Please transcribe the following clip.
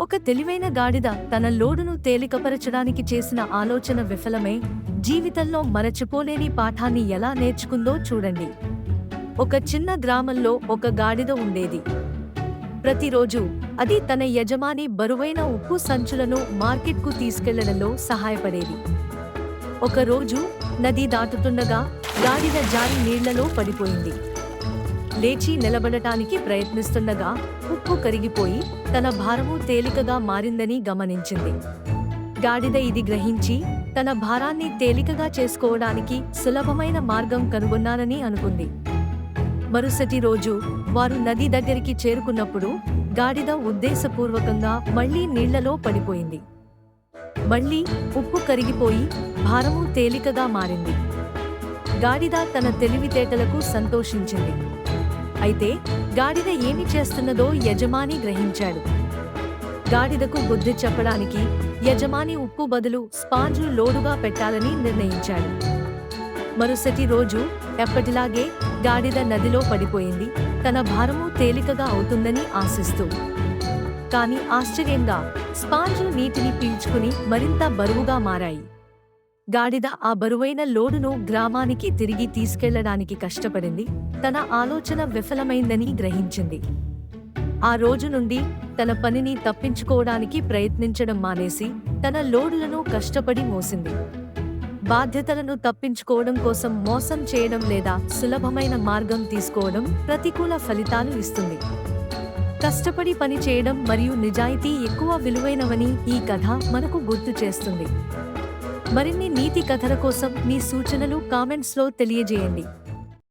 ఒక తెలివైన గాడిద తన లోడును తేలికపరచడానికి చేసిన ఆలోచన విఫలమై జీవితంలో మరచిపోలేని పాఠాన్ని ఎలా నేర్చుకుందో చూడండి. ఒక చిన్న గ్రామంలో ఒక గాడిద ఉండేది. ప్రతిరోజు అది తన యజమాని బరువైన ఉప్పు సంచులను మార్కెట్కు తీసుకెళ్ళడంలో సహాయపడేది. ఒకరోజు నది దాటుతుండగా గాడిద జారి నీళ్ళలో పడిపోయింది. లేచి నిలబడటానికి ప్రయత్నిస్తుండగా ఉప్పు కరిగిపోయి తన భారము తేలికగా మారిందని గమనించింది. గాడిద ఇది గ్రహించి తన భారాన్ని తేలికగా చేసుకోవడానికి సులభమైన మార్గం కనుగొన్నానని అనుకుంది. మరుసటి రోజు వారు నది దగ్గరికి చేరుకున్నప్పుడు గాడిద ఉద్దేశపూర్వకంగా మళ్ళీ నీళ్ళలో పడిపోయింది. మళ్ళీ ఉప్పు కరిగిపోయి భారము తేలికగా మారింది. గాడిద తన తెలివితేటలకు సంతోషించింది. అయితే గాడిద ఏమి చేస్తున్నదో యజమాని గ్రహించాడు. గాడిదకు బుద్ధి చెప్పడానికి యజమాని ఉప్పు బదులు స్పాంజు లోడుగా పెట్టాలని నిర్ణయించాడు. మరుసటి రోజు ఎప్పటిలాగే గాడిద నదిలో పడిపోయింది. తన భారము తేలికగా అవుతుందని ఆశిస్తూ. కానీ ఆశ్చర్యంగా స్పాంజు నీటిని పీల్చుకుని మరింత బరువుగా మారాయి. గాడిద ఆ బరువైన లోడును గ్రామానికి తిరిగి తీసుకెళ్ళడానికి కష్టపడింది. తన ఆలోచన విఫలమైందని గ్రహించింది. ఆ రోజు నుండి తన పనిని తప్పించుకోవడానికి ప్రయత్నించడం మానేసి తన లోడులను కష్టపడి మోసింది. బాధ్యతలను తప్పించుకోవడం కోసం మోసం చేయడం లేదా సులభమైన మార్గం తీసుకోవడం ప్రతికూల ఫలితాలు ఇస్తుంది. కష్టపడి పని చేయడం మరియు నిజాయితీ ఎక్కువ విలువైనవని ఈ కథ మనకు గుర్తు చేస్తుంది. మరిన్ని నీతి కథల కోసం మీ సూచనలు కామెంట్స్లో తెలియజేయండి.